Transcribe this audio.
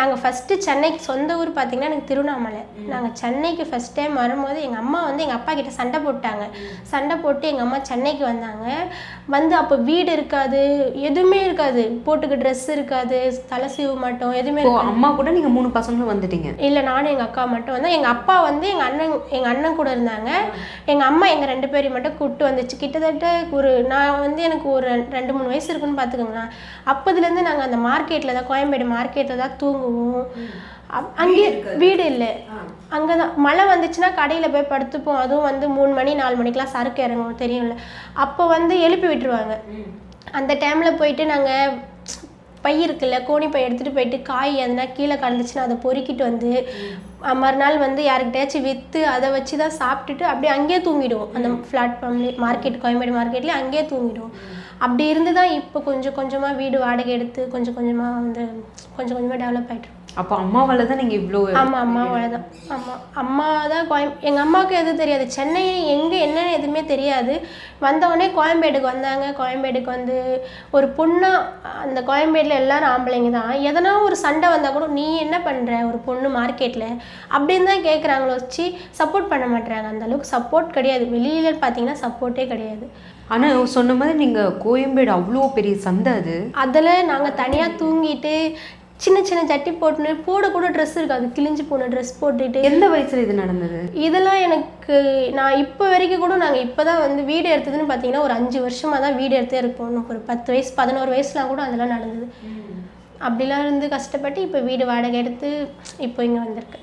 நாங்கள் ஃபஸ்ட்டு சென்னைக்கு சொந்த ஊர் பார்த்தீங்கன்னா எனக்கு திருவண்ணாமலை. நாங்கள் சென்னைக்கு ஃபஸ்ட் டைம் வரும்போது எங்கள் அம்மா வந்து எங்கள் அப்பா கிட்ட சண்டை போட்டாங்க. சண்டை போட்டு எங்கள் அம்மா சென்னைக்கு வந்தாங்க. வந்து அப்போ வீடு இருக்காது எதுவுமே இருக்காது. போட்டுக்க ட்ரெஸ் இருக்காது தலை சீவ மாட்டோம் எதுவுமே அம்மா கூட நீங்க மூணு பசங்களும் வந்துட்டீங்க? இல்லை நானும் எங்கள் அக்கா மட்டும் வந்தோம். எங்கள் அப்பா வந்து எங்கள் அண்ணன் எங்கள் அண்ணன் கூட இருந்தாங்க. எங்கள் அம்மா எங்கள் ரெண்டு பேரையும் மட்டும் கூப்பிட்டு வந்துச்சு. கிட்டத்தட்ட ஒரு நான் வந்து எனக்கு ஒரு ரெண்டு- மூணு வயசு இருக்குன்னு பார்த்துக்கோங்களேன் அப்போதுலேருந்து நாங்கள் அந்த மார்க்கெட்டில் தான் கோயம்பேடு மார்க்கெட்டில் தான் தூங்குவோம். அப்- அங்கேயே வீடு இல்லை. அங்கே தான் மழை வந்துச்சுன்னா கடையில் போய் படுத்துப்போம். அதுவும் வந்து மூணு மணி நாலு மணிக்கெலாம் சரக்கு இறங்கும். தெரியும்ல. அப்போ வந்து எழுப்பி விட்டுருவாங்க. அந்த டைமில் போயிட்டு நாங்கள் பை இருக்குல்ல கோணி பை எடுத்துகிட்டு போயிட்டு காய் எதுனா கீழே கலந்துச்சுன்னா அதை பொறுக்கிட்டு வந்து மறுநாள் வந்து யாருக்கிட்டயாச்சும் விற்று அதை வச்சு தான் சாப்பிட்டுட்டு அப்படியே அங்கேயே தூங்கிடுவோம். அந்த பிளாட்ஃபார்ம்லேயே மார்க்கெட் கோயம்பேடு மார்க்கெட்லேயே அங்கேயே தூங்கிடுவோம். அப்படி இருந்து தான் இப்போ கொஞ்சம் கொஞ்சமாக வீடு வாடகை எடுத்து கொஞ்சம் கொஞ்சமாக வந்து கொஞ்சம் கொஞ்சமாக டெவலப் ஆகிட்டு அப்போ அம்மாவால தான் நீங்க இவ்வளோ ஆமாம் அம்மாவோட தான் ஆமாம் அம்மா தான் கோயம் எங்கள் அம்மாவுக்கு எதுவும் தெரியாது. சென்னை எங்கே என்னன்னு எதுவுமே தெரியாது. வந்தவொடனே கோயம்பேடுக்கு வந்தாங்க. கோயம்பேடுக்கு வந்து ஒரு பொண்ணா அந்த கோயம்பேடில் எல்லாரும் ஆம்பளைங்க தான். எதனா ஒரு சண்டை வந்தால் கூட நீ என்ன பண்ணுற ஒரு பொண்ணு மார்க்கெட்டில் அப்படின்னு தான் கேட்குறாங்களோ வச்சு சப்போர்ட் பண்ண மாட்டுறாங்க அந்த அளவுக்கு சப்போர்ட் கிடையாது. வெளியில பார்த்தீங்கன்னா சப்போர்ட்டே கிடையாது. ஆனா சொன்ன மாதிரி நீங்க கோயம்பேடு அவ்வளோ பெரிய சந்தை அது. அதில் நாங்கள் தனியாக தூங்கிட்டு சின்ன சின்ன ஜட்டி போட்டுன்னு போட கூட ட்ரெஸ் இருக்காது. கிழிஞ்சு போன ட்ரெஸ் போட்டுட்டு. எந்த வயசுல இது நடந்தது? இதெல்லாம் எனக்கு நான் இப்போ வரைக்கும் கூட நாங்கள் இப்போ தான் வந்து வீடு எடுத்ததுன்னு பார்த்தீங்கன்னா ஒரு அஞ்சு வருஷமாக தான் வீடு எடுத்தே இன்னும் ஒரு பத்து வயசு பதினோரு வயசுலாம் கூட அதெல்லாம் நடந்தது. அப்படிலாம் இருந்து கஷ்டப்பட்டு இப்போ வீடு வாடகை எடுத்து இப்போ இங்கே வந்திருக்கு